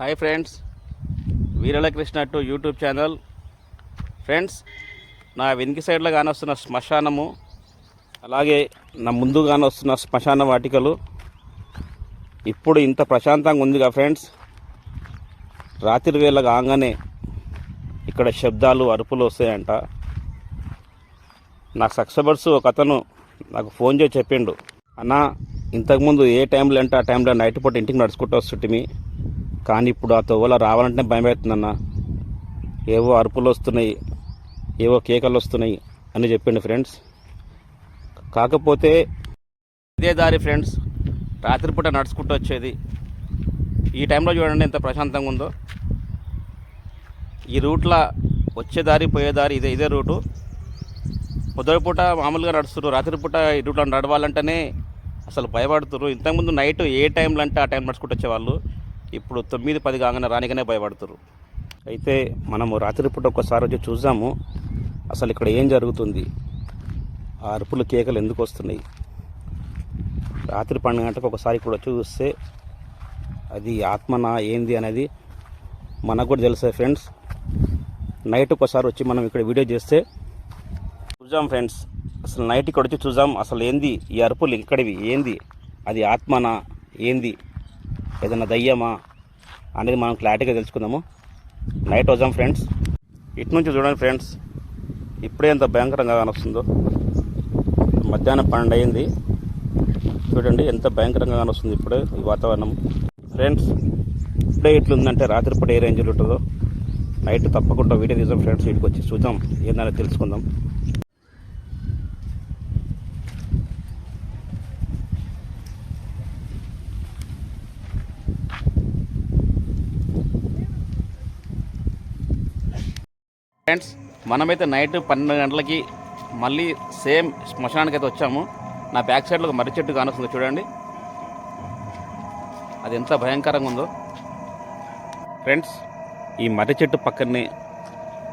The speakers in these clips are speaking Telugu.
Hi friends. Veerala Krishna to YouTube channel. Friends నా వెనుక సైడ్లో కానొస్తున్న శ్మశానము అలాగే నా ముందు కానొస్తున్న శ్మశాన వాటికలు ఇప్పుడు ఇంత ప్రశాంతంగా ఉందిగా ఫ్రెండ్స్. రాత్రి వేళ కాగానే ఇక్కడ శబ్దాలు అరుపులు వస్తాయంట. నా సక్సబర్స్ ఒక అతను నాకు ఫోన్ చేసి చెప్పిండు అన్నా ఇంతకుముందు ఏ టైంలో అంటే ఆ టైంలో నైట్ పూట ఇంటికి నడుచుకుంటూ వస్తుంటిమి? కానీ ఇప్పుడు ఆ తోవల రావాలంటే భయం అవుతుందన్న ఏవో అరుపులు వస్తున్నాయి ఏవో కేకలు వస్తున్నాయి అని చెప్పిండు ఫ్రెండ్స్. కాకపోతే ఇదే దారి ఫ్రెండ్స్ రాత్రిపూట నడుచుకుంటూ వచ్చేది. ఈ టైంలో చూడండి ఎంత ప్రశాంతంగా ఉందో. ఈ రూట్లో వచ్చే దారి పోయే దారి ఇదే ఇదే రూటు. పొద్దుపూట మామూలుగా నడుస్తున్నారు రాత్రిపూట ఈ రూట్లో నడవాలంటేనే అసలు భయపడుతున్నారు ఇంతకుముందు నైట్ ఏ టైంలో అంటే ఆ టైం నడుచుకుంటూ వచ్చేవాళ్ళు. ఇప్పుడు తొమ్మిది పది కాగానే రానికనే భయపడుతున్నారు అయితే మనము రాత్రిపూట ఒక్కసారి వచ్చి చూద్దాము అసలు ఇక్కడ ఏం జరుగుతుంది? ఆ అరుపులు కేకలు ఎందుకు వస్తున్నాయి? రాత్రి పన్నెండు గంటకు ఒకసారి ఇక్కడ వచ్చి చూస్తే అది ఆత్మనా ఏంది అనేది మనకు కూడా తెలుసే ఫ్రెండ్స్. నైట్ ఒకసారి వచ్చి మనం ఇక్కడ వీడియో చేస్తే చూద్దాం ఫ్రెండ్స్. అసలు నైట్ ఇక్కడ వచ్చి చూద్దాం అసలు ఏంది ఈ అరుపులు ఇక్కడివి? ఏంది? అది ఆత్మనా? ఏంది? ఏదైనా దయ్యమా అనేది మనం క్లారిటీగా తెలుసుకుందాము. నైట్ వద్దాం ఫ్రెండ్స్. ఇటు నుంచి చూడండి ఫ్రెండ్స్. ఇప్పుడే ఎంత భయంకరంగా కానొస్తుందో మధ్యాహ్నం పన్నెండు అయింది. చూడండి ఎంత భయంకరంగా కానొస్తుంది ఇప్పుడే ఈ వాతావరణం. ఫ్రెండ్స్ ఇప్పుడే ఇట్లుందంటే రాత్రిపూట ఏ రేంజ్లో ఉంటుందో. నైట్ తప్పకుండా వీడియో తీసాం ఫ్రెండ్స్. వీటికి వచ్చి చూద్దాం. ఏందని తెలుసుకుందాం. ఫ్రెండ్స్ మనమైతే నైట్ పన్నెండు గంటలకి మళ్ళీ సేమ్ శ్మశానానికి అయితే వచ్చాము. నా బ్యాక్ సైడ్లో ఒక మర్రి చెట్టు కానొస్తుంది చూడండి. అది ఎంత భయంకరంగా ఉందో. ఫ్రెండ్స్ ఈ మర్రి చెట్టు పక్కనే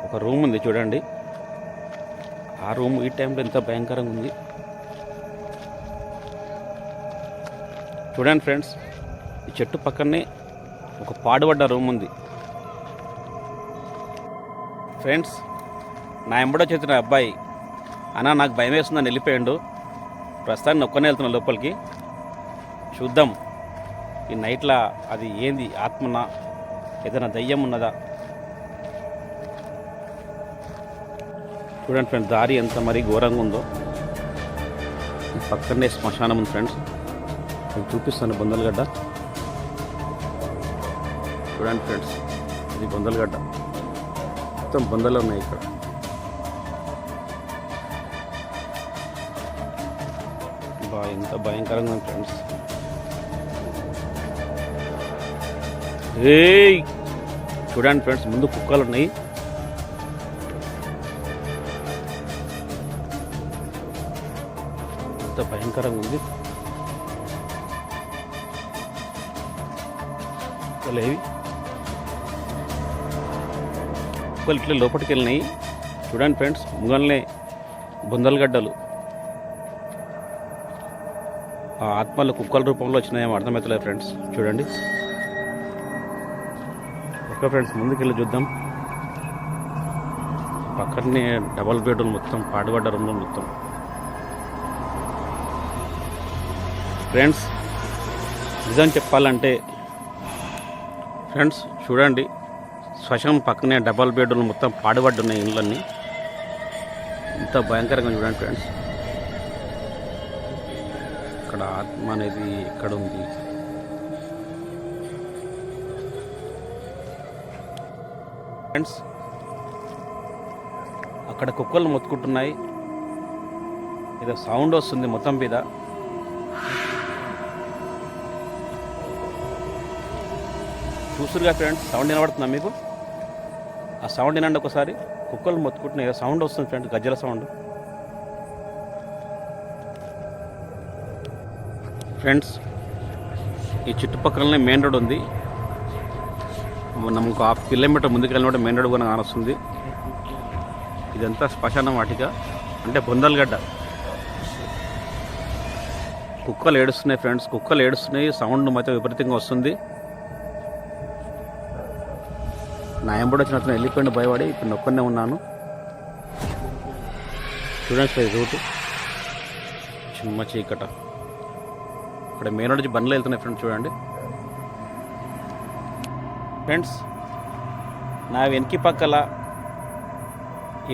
ఒక రూమ్ ఉంది చూడండి. ఆ రూమ్ ఈ టైంలో ఎంత భయంకరంగా ఉంది. చూడండి ఫ్రెండ్స్ ఈ చెట్టు పక్కనే ఒక పాడుపడ్డ రూమ్ ఉంది. ఫ్రెండ్స్ నా ఎంబడో చేసిన అబ్బాయి అన్న నాకు భయం వేస్తుందని వెళ్ళిపోయాడు. ప్రస్తుతానికి ఒక్కనే వెళ్తున్నా లోపలికి. చూద్దాం ఈ నైట్లో అది ఏంది ఆత్మనా? ఏదైనా దయ్యం ఉన్నదా? చూడండి ఫ్రెండ్స్ దారి ఎంత మరీ ఘోరంగా ఉందో. పక్కనే శ్మశానం ఉంది ఫ్రెండ్స్. నేను చూపిస్తాను బొందలగడ్డ. చూడండి ఫ్రెండ్స్ ఇది బొందలగడ్డ. మొత్తం బొందలు ఉన్నాయి ఇక్కడ. బా ఎంత భయంకరంగా ఉంది ఫ్రెండ్స్. రే చూడండి ఫ్రెండ్స్ ముందు కుక్కలు ఉన్నాయి. ఎంత భయంకరంగా ఉంది. కుక్కలు ఏవి కుక్కలు ఇట్లా లోపలికి వెళ్ళినాయి చూడండి ఫ్రెండ్స్ ముంగల్నే బుందలగడ్డలు. ఆ ఆత్మలు కుక్కల రూపంలో వచ్చినాయేమో అర్థమవుతలేదు ఫ్రెండ్స్. చూడండి. ఓకే ఫ్రెండ్స్ ముందుకెళ్ళి చూద్దాం. పక్కనే డబల్ బెడ్రూమ్ మొత్తం పాడుబడ్డ రూమ్లో మొత్తం. ఫ్రెండ్స్ నిజం చెప్పాలంటే ఫ్రెండ్స్ చూడండి. శ్మశానం పక్కనే డబల్ బెడ్రూమ్ మొత్తం పాడుబడ్డు ఉన్నాయి ఇళ్ళన్నీ ఇంత భయంకరంగా చూడండి ఫ్రెండ్స్. ఇక్కడ ఆత్మ అనేది ఎక్కడ ఉంది? ఫ్రెండ్స్ అక్కడ కుక్కలు మొత్తుకుంటున్నాయి. ఏదో సౌండ్ వస్తుంది మొత్తం మీద. చూసురుగా ఫ్రెండ్స్? సౌండ్ వినబడుతుందా మీకు? ఆ సౌండ్ వినండి ఒకసారి. కుక్కలు మొత్తుకుంటున్నాయి. ఏదో సౌండ్ వస్తుంది ఫ్రెండ్ గజ్జల సౌండ్ ఫ్రెండ్స్ ఈ చుట్టుపక్కలనే మెయిన్ రోడ్ ఉంది. మనకు హాఫ్ కిలోమీటర్ ముందుకు వెళ్ళినప్పుడు మెయిన్ రోడ్ కూడా కానొస్తుంది. ఇదంతా శ్మశానం వాటిక. అంటే బొందలగడ్డ. కుక్కలు ఏడుస్తున్నాయి ఫ్రెండ్స్. కుక్కలు ఏడుస్తున్నాయి. సౌండ్ మాత్రం విపరీతంగా వస్తుంది. నా ఎంబడి వచ్చిన అతను వెళ్ళిపోయిన భయపడి ఇప్పుడు నొక్కనే ఉన్నాను. చూడండి ఫ్రెండ్స్ రూటు చిమ్మ చీకట. ఇక్కడ మెయిన్ రోడ్ నుంచి బండ్లు వెళ్తున్నాయి ఫ్రెండ్స్ చూడండి. ఫ్రెండ్స్ నా వెనక్కి పక్కల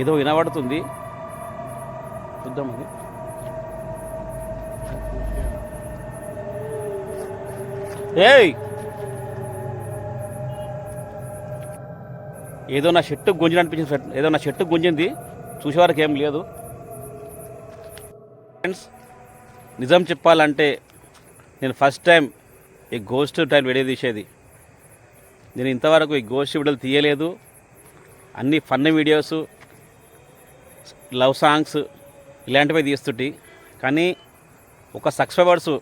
ఏదో వినబడుతుంది. చూద్దాం అది. ఏయ్! ఏదో నా షర్టు గుంజిన అనిపించింది ఏదో నా షర్టు గుంజింది. చూసేవారికి ఏం లేదు. ఫ్రెండ్స్ నిజం చెప్పాలంటే నేను ఫస్ట్ టైం ఈ గోస్ట్ టైం వీడియో తీసేది నేను ఇంతవరకు ఈ గోస్ట్ వీడియోలు తీయలేదు. అన్ని ఫన్ వీడియోస్ లవ్ సాంగ్స్ ఇలాంటివి తీస్తుంటి. కానీ ఒక సబ్స్క్రైబర్స్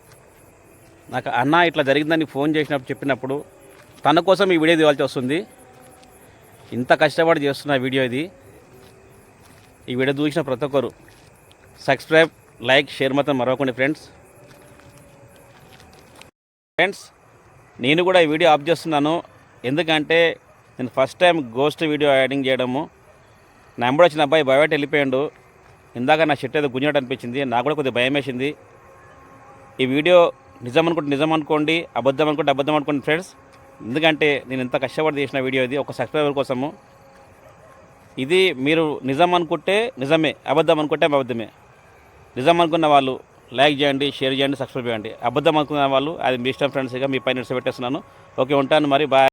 నాకు అన్న ఇట్లా జరిగిందని ఫోన్ చేసినప్పుడు చెప్పినప్పుడు తన కోసం ఈ వీడియో తీవాల్సి వస్తుంది. ఇంత కష్టపడి చేస్తున్న వీడియో ఇది. ఈ వీడియో చూసిన ప్రతి ఒక్కరు సబ్స్క్రైబ్ లైక్ షేర్ మాత్రం మరవకండి ఫ్రెండ్స్. ఫ్రెండ్స్ నేను కూడా ఈ వీడియో ఆఫ్ చేస్తున్నాను. ఎందుకంటే నేను first time ghost video adding చేయడము. నా ఎంబడి వచ్చిన అబ్బాయి బయట వెళ్ళిపోయాడు. ఇందాక నా షర్ట్ ఏదో గుంజినట్టు అనిపించింది. నాకు కూడా కొద్దిగా భయం వేసింది. ఈ వీడియో నిజం అనుకుంటే నిజం అనుకోండి అబద్ధం అనుకుంటే అబద్ధం అనుకోండి ఫ్రెండ్స్. ఎందుకంటే నేను ఎంత కష్టపడి చేసిన వీడియో ఇది ఒక సబ్స్క్రైబర్ కోసము. ఇది మీరు నిజం అనుకుంటే నిజమే అబద్ధం అనుకుంటే అబద్ధమే. నిజం అనుకున్న వాళ్ళు లైక్ చేయండి షేర్ చేయండి సబ్స్క్రైబ్ చేయండి. అబద్ధం అనుకున్న వాళ్ళు అది మీ ఇష్టం ఫ్రెండ్స్గా మీ పైన పెట్టేస్తున్నాను ఓకే ఉంటాను మరి బాయ్.